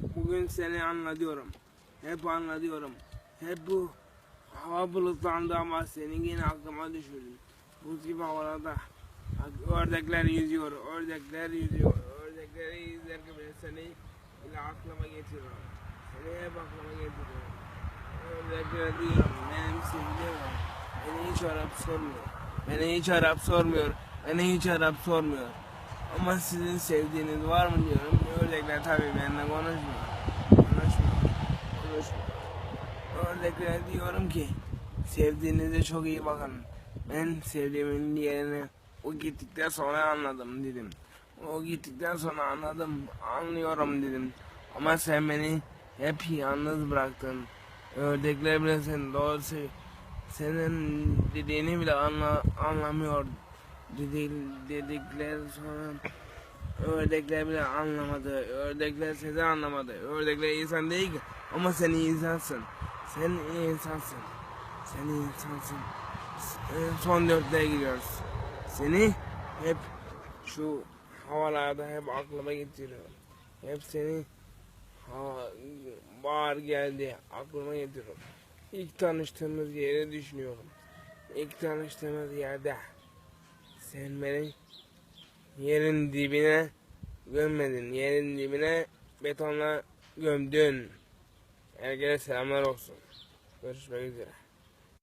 Bugün seni anlatıyorum. Hep anlatıyorum. Hep bu hava bulutlandı ama senin yine aklıma düşürdün. Buz gibi havalarda ördekler yüzüyor, ördekler yüzüyor. Ördekleri izlerken ben seni bile aklıma getiriyorum. Seni hep aklıma getiriyorum. Ördekler diyorum, benim sevgilim. Beni hiç Arap sormuyor. Beni hiç Arap sormuyor. Beni hiç Arap sormuyor. Ama sizin sevdiğiniz var mı diyorum. Ördekler tabii benimle konuşmuyor. Konuşmuyor. Konuşmuyor. Ördeklere diyorum ki sevdiğinize çok iyi bakın. Ben sevdiğimin yerini o gittikten sonra anladım dedim. O gittikten sonra anladım, anlıyorum dedim. Ama sen beni hep yalnız bıraktın. Ördekler bile sen doğru sev- senin dediğini bile anla, anlamıyor. Dedi, dedikler sonra ördekler bile anlamadı. Ördekler sizi anlamadı. Ördekler insan değil ki. Ama sen insansın. Sen insansın. Sen insansın. Son dörtlüğe gidiyoruz. Seni hep şu havalarda hep aklıma getiriyor. Hep seni ha, bahar geldi aklıma getiriyor. İlk tanıştığımız yeri düşünüyorum. İlk tanıştığımız yerde sen beni yerin dibine gömmedin. Yerin dibine betonla gömdün. Herkese selamlar olsun. Görüşmek üzere.